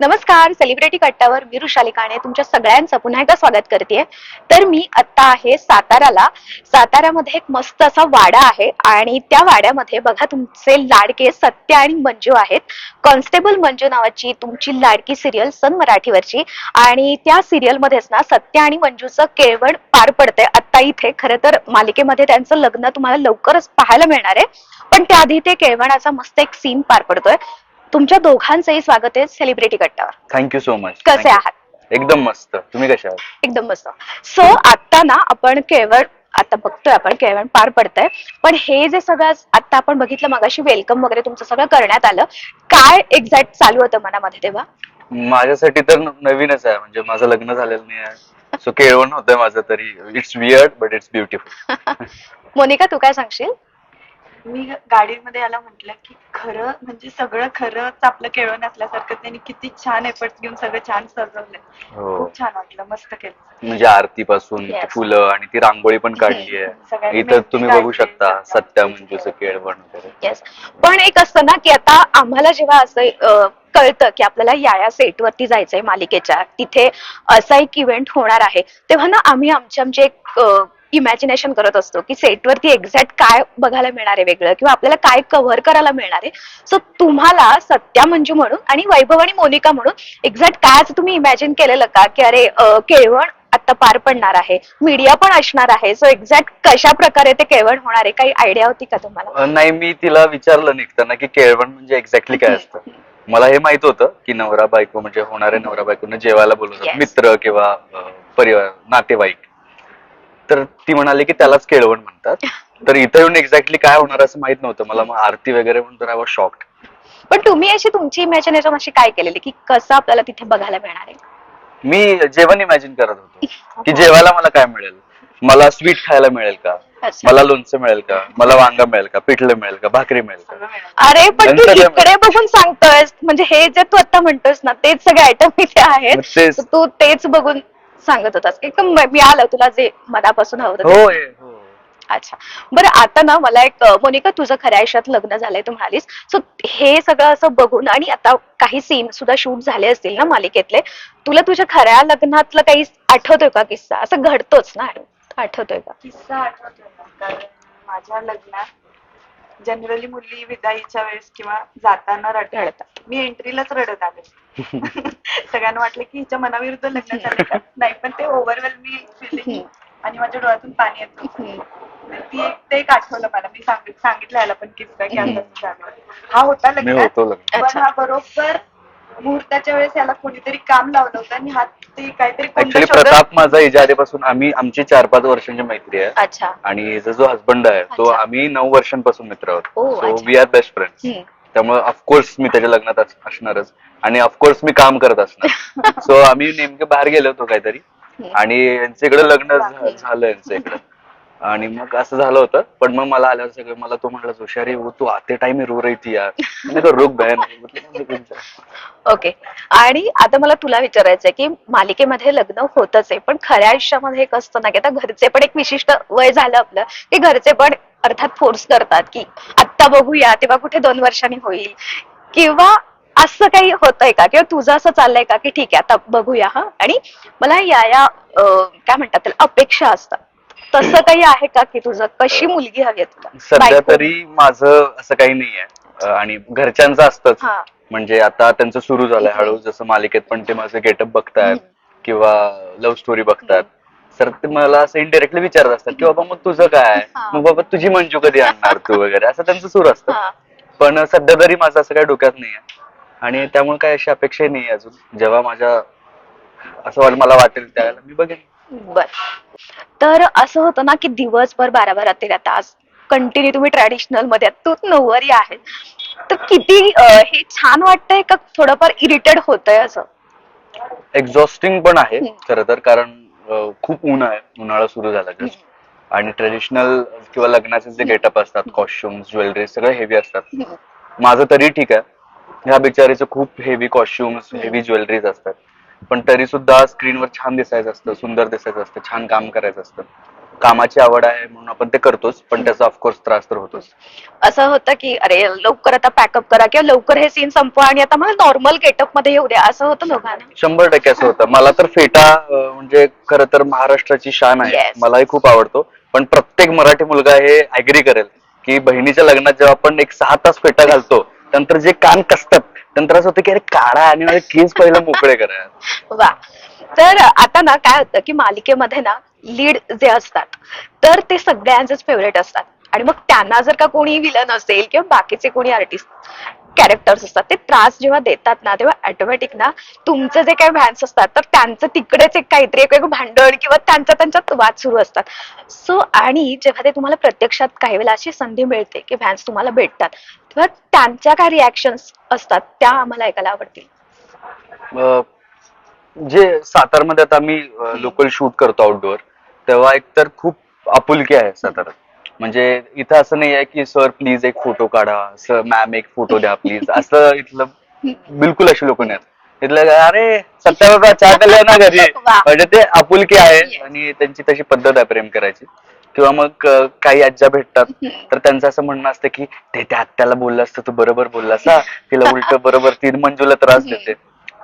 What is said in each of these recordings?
नमस्कार सेलिब्रिटी कट्टावर मी ऋषाली काणे तुमच्या सगळ्यांचं पुन्हा एकदा स्वागत करते तर मी आता आहे साताराला. सातारामध्ये एक मस्त असा वाडा आहे आणि त्या वाड्यामध्ये बघा तुमचे लाडके सत्य आणि मंजू आहेत. कॉन्स्टेबल मंजू नावाची तुमची लाडकी सिरियल सन मराठीवरची आणि त्या सिरियल मध्येच ना सत्य आणि मंजूचं केळवण पार पडतंय. आत्ता इथे खरं तर मालिकेमध्ये त्यांचं लग्न तुम्हाला लवकरच पाहायला मिळणार आहे. पण त्याआधी ते केळवणाचा मस्त एक सीन पार पडतोय. तुमच्या दोघांचंही स्वागत आहे सेलिब्रिटी कट्टावर थँक्यू सो मच कसे आहात? एकदम मस्त. तुम्ही कशा आहात? एकदम मस्त. सो आता ना आपण केवळ आता बघतोय आपण केवळ पार पडतंय. पण हे जे सगळं आता आपण बघितलं मगाशी वेलकम वगैरे तुमचं सगळं करण्यात आलं. काय एक्झॅक्ट चालू होतं मनामध्ये तेव्हा? माझ्यासाठी तर नवीनच आहे. म्हणजे माझं लग्न झालेलं नाही आहे. सो केळवण होतंय माझं तरी. It's weird but it's beautiful Monika तू काय सांगशील? मी गाडीमध्ये याला म्हटलं की खरं म्हणजे सगळं खरंच आपलं केळवण असल्यासारखं त्यांनी किती छान एफर्ट्स घेऊन सगळं छान सजवलंय. हो. खूप छान वाटलं मस्त केलं. म्हणजे आरती पासून Yes. फुलं आणि ती रांगोळी पण काढली आहे. सगळ्यांनी इथं मेहंदी तुम्ही बघू काढली, शकता सत्या मंजूचं केळवण वगैरे. येस पण एक असतं ना की आता आम्हाला जेव्हा असं अं, कळतं की आपल्याला या या सेटवरती जायचंय मालिकेच्या तिथे असा एक इव्हेंट होणार आहे तेव्हा ना आम्ही आमचे आमचे एक इमॅजिनेशन करत असतो की सेटवरती एक्झॅक्ट काय बघायला मिळणार आहे वेगळं किंवा आपल्याला काय कव्हर करायला मिळणार आहे. सो तुम्हाला सत्या मंजू म्हणून आणि वैभव आणि मोनिका म्हणून एक्झॅक्ट काय असं तुम्ही इमॅजिन केलेलं का? की अरे केळवण आता पार पडणार आहे. मीडिया पण असणार आहे. सो एक्झॅक्ट कशा प्रकारे ते केळवण होणार आहे? काही आयडिया होती का तुम्हाला? नाही मी तिला विचारलं निघताना की केळवण म्हणजे एक्झॅक्टली काय असतं? मला हे माहीत होतं की नवरा बायको म्हणजे होणाऱ्या नवरा बायकोनं जेवायला बोलवतात. मित्र किंवा परिवार नातेवाईक. तर ती म्हणाली की त्यालाच केळवण म्हणतात. तर इथं येऊन एक्झॅक्टली काय होणार असं माहीत नव्हतं. मला मग आरती वगैरे म्हणून तर आय वॉज शॉक्ड पण तुम्ही अशी तुमची इमॅजिनेशन अशी काय केलेली? की कसं आपल्याला तिथे बघायला मिळणार आहे? मी जेवण इमॅजिन करत होतो. की जेवायला मला काय मिळेल? मला स्वीट खायला मिळेल का. मला लोणचं मिळेल का? मला वांगा मिळेल का? पिठलं मिळेल का? भाकरी मिळेल का? अरे पण तू इकडे बघून सांगतोयस. म्हणजे हे जे तू आता म्हणतोयस ना तेच सगळे आयटम इथे आहेत. तू तेच बघून सांगत होतास. की कम- मिळालं तुला जे मनापासून हवं होतं. हो. अच्छा. बरं आता ना मला एक अं, मोनिका तुझं खऱ्या आयुष्यात लग्न झालंय तू म्हणालीस सो हे सगळं असं बघून आणि आता काही सीन सुद्धा शूट झाले असतील ना मालिकेतले. तुला तुझ्या खऱ्या लग्नातलं काही आठवतोय का किस्सा? असं घडतोच ना आठवतोय का? किस्सा आठवतोय कारण माझ्या लग्नात जनरली मुली विदाईच्या वेळेस किंवा जाताना रडतात. मी एंट्रीलाच रडत आले सगळ्यांना वाटलं की हिच्या मनाविरुद्ध लग्न झाले का नाही पण ते ओव्हरवेल्मिंग फिलिंग. आणि माझ्या डोळ्यातून पाणी येत. ती एक ते एक आठवलं मला मी सांगित सांगितलं याला पण किस्सा की झालं हा होता लग्न पण. हा बरोबर मुहूर्ताच्या वेळेस याला कोणीतरी काम लावलं होतं आणि हा ते काहीतरी ऍक्च्युली शोधत- प्रताप माझा आधीपासून आम्ही आमची चार पाच वर्षांची मैत्री आहे. अच्छा. आणि हिचा जो हसबंड आहे तो अच्छा. आम्ही नऊ वर्षांपासून मित्र ओ, आहोत सो अच्छा. वी आर बेस्ट फ्रेंड्स हम्म. त्यामुळे ऑफकोर्स मी त्याच्या लग्नात अस- असणारच. आणि ऑफकोर्स मी काम करत असणार. सो आम्ही नेमके बाहेर गेलो होतो काहीतरी. आणि यांच्या इकडे लग्न झा- झालं यांचं इकडं. आणि मग असं झालं होतं. पण मग मला आल्यावर सगळं मला तो म्हणला हुशारी वो तू आते टाइम रो रही थी यार. मैंने कहा, रुक बहन ओके आणि आता मला तुला विचारायचंय की मालिकेमध्ये लग्न होतच आहे पण खऱ्या आयुष्यामध्ये एक असतं ना की आता घरचे पण एक विशिष्ट वय झालं आपलं की घरचे पण अर्थात फोर्स करतात की आत्ता बघूया तेव्हा कुठे दोन वर्षांनी होईल. किंवा असं काही होतंय का? किंवा तुझं असं चाललंय का की ठीक आहे आता बघूया हा? आणि मला या या काय म्हणतात त्याला अपेक्षा असतात. तसं काही आहे का की तुझं? कशी मुलगी हवी आहे तुला? सध्या बायको? तरी माझं असं काही नाहीये. अं, आणि घरच्यांचं असतंच. हा. म्हणजे आता त्यांचं सुरू झालंय हळू जसं मालिकेत पण ते माझं गेटअप बघतायत. किंवा लव्ह स्टोरी बघतात तर ते मला असं इनडिरेक्टली विचारत असतात की बाबा मग तुझं काय हा. मग बाबा तुझी मंजू कधी आणणार तू वगैरे? असं त्यांचं सुरू असतं. हा. पण सध्या तरी माझं असं काही डोक्यात नाहीये. आणि त्यामुळे काय अशी अपेक्षाही नाही अजून. जेव्हा माझ्या असं वाट- मला वाटेल त्यावेळेला मी बघेन. बर. तर असं होतं ना की दिवसभर बारा बारा तेरा तास कंटिन्यू तुम्ही ट्रॅडिशनलमध्ये आहात, तू नऊवारी आहे तर किती अं, हे छान वाटतंय का थोडंफार इरिटेड होतंय असं? एक्झॉस्टिंग पण आहे हम्म. खरं तर कारण अं, खूप ऊन आहे. उन्हाळा सुरू झाला जस्ट. आणि ट्रेडिशनल किंवा लग्नाचे जे गेटअप असतात कॉस्ट्युम्स ज्वेलरी सगळं हेवी असतात. माझं तरी ठीक आहे. ह्या बिचारीचं खूप हेवी कॉस्ट्युम्स हेवी ज्वेलरीज असतात. पण तरी सुद्धा स्क्रीनवर छान दिसायचं असतं सुंदर दिसायचं असतं छान काम करायचं असतं. कामाची आवड आहे म्हणून आपण ते करतोच पण त्याचा ऑफकोर्स त्रास तर होतोच. असं होतं की अरे लवकर आता पॅकअप करा किंवा लवकर हे सीन संपवा आणि आता मला नॉर्मल गेटअपमध्ये येऊ द्या असं होतं दोघांना? शंभर टक्के असं होतं. मला तर फेटा अं, म्हणजे खरं तर महाराष्ट्राची शान आहे. Yes. मलाही खूप आवडतो. पण प्रत्येक मराठी मुलगा हे अग्री करेल की बहिणीच्या लग्नात जेव्हा आपण एक सहा तास फेटा घालतो त्यानंतर जे कान कसतात त्यानंतर असं होतं की अरे काढा आणि माझे केस पहिलं मोकळे करा. वा. तर आता ना काय होतं की मालिकेमध्ये ना लीड जे असतात तर ते सगळ्यांचेच फेवरेट असतात. आणि मग त्यांना जर का कोणी विलन असेल किंवा बाकीचे कोणी आर्टिस्ट कॅरेक्टर्स असतात ते त्रास जेव्हा देतात ना तेव्हा ऑटोमॅटिक ना तुमचे जे काही फॅन्स असतात तर त्यांचं तिकडेच एक काहीतरी एक भांडण किंवा त्यांचा त्यांच्यात वाद सुरू असतात. सो आणि जेव्हा ते तुम्हाला प्रत्यक्षात काही वेळेला अशी संधी मिळते की फॅन्स तुम्हाला भेटतात तेव्हा त्यांच्या काय रिॲक्शन्स असतात त्या आम्हाला ऐकायला आवडतील. जे सातारमध्ये आता मी लोकल शूट करतो आउटडोअर तेव्हा एक तर खूप आपुलकी आहे सातारा म्हणजे इथं असं नाही आहे की सर प्लीज एक फोटो काढा. सर मॅम एक फोटो द्या प्लीज असं इथलं बिलकुल अशी लोक नाहीत. इथलं अरे सत्यावर चहा प्यायला ना घरी. म्हणजे ते आपुलकी आहे. आणि त्यांची तशी पद्धत आहे प्रेम करायची. किंवा मग काही आज्या भेटतात तर त्यांचं असं म्हणणं असतं की ते त्या आत्याला बोललं असतं तू बरोबर बोललास हा? तिला उलट बरोबर ती मंजूला त्रास देते.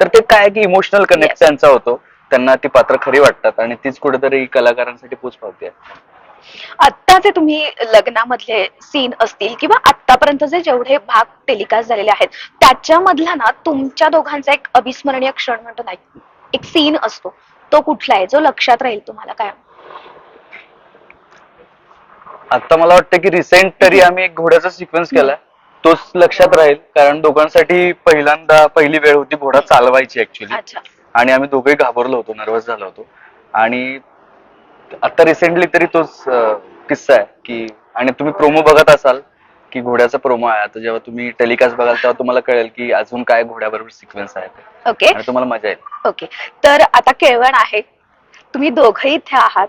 तर ते काय की इमोशनल कनेक्ट. त्यांचा होतो. त्यांना ती पात्र खरी वाटतात आणि तीच कुठेतरी कलाकारांसाठी पोच पावते आत्ताचे तुम्ही लग्नामधले सीन असतील किंवा आतापर्यंतचे जेवढे भाग टेलिकास्ट झालेले आहेत त्याच्यामधला ना तुमच्या दोघांचा एक अविस्मरणीय क्षण म्हणतो नाही एक सीन असतो. तो कुठला आहे? जो लक्षात राहील तुम्हाला काय? आता मला वाटतं की रिसेंट तरी आम्ही एक घोड्याचा सिक्वेन्स केलाय. तोच लक्षात राहील कारण दोघांसाठी पहिल्यांदा पहिली वेळ होती घोडा चालवायची ऍक्च्युली अच्छा. आणि आम्ही दोघेही घाबरलो होतो नर्वस झालो होतो. आणि आता रिसेंटली तरी तोच किस्सा आहे की आणि तुम्ही प्रोमो बघत असाल की घोड्याचा प्रोमो आहे. आता जेव्हा तुम्ही टेलिकास्ट बघाल तेव्हा तुम्हाला कळेल की अजून काय घोड्याबरोबर सिक्वेन्स आहे ते. ओके आणि तुम्हाला मजा येईल. ओके तर आता केळवण आहे. तुम्ही दोघंही इथे आहात.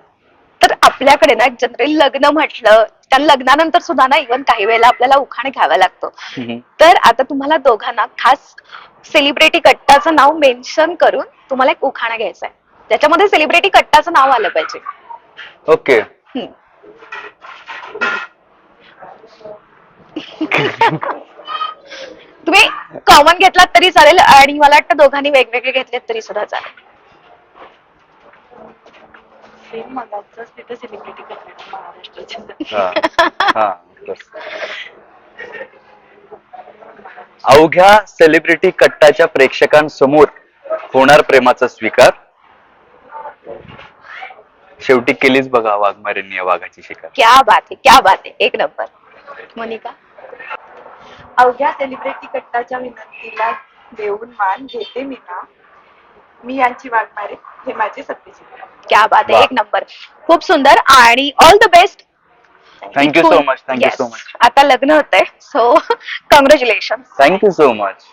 तर आपल्याकडे ना जनरली लग्न म्हटलं त्या लग्नानंतर सुद्धा ना इव्हन काही वेळेला आपल्याला उखाणे घ्यावा लागतो. हम्म. तर आता तुम्हाला दोघांना खास सेलिब्रिटी कट्टाचं नाव मेन्शन करून तुम्हाला एक उखाणा घ्यायचा आहे. त्याच्यामध्ये सेलिब्रिटी कट्टाचं नाव आलं पाहिजे. ओके. तुम्ही कॉमन घेतलात तरी चालेल आणि मला वाटतं दोघांनी वेगवेगळे घेतलेत तरी सुद्धा चालेल सेम मलाच तिथे सेलिब्रिटी करतात महाराष्ट्राच्या हा हा बस. अवघ्या सेलिब्रिटी कट्टाच्या प्रेक्षकांसमोर होणार प्रेमाचा स्वीकार शेवटी केलीच बघा वाघमारेंनी या वाघाची शिकार. क्या बात आहे क्या बात आहे. एक नंबर. मोनिका? अवघ्या सेलिब्रिटी कट्टाच्या विनंतीला देऊन मान घेते मी ना. मी यांची वाट मारे हे माझे सत्यजित क्या बात आहे. एक नंबर. खूप सुंदर आणि all the best so much. Thank you so much. आता लग्न होतंय so congratulation thank you so much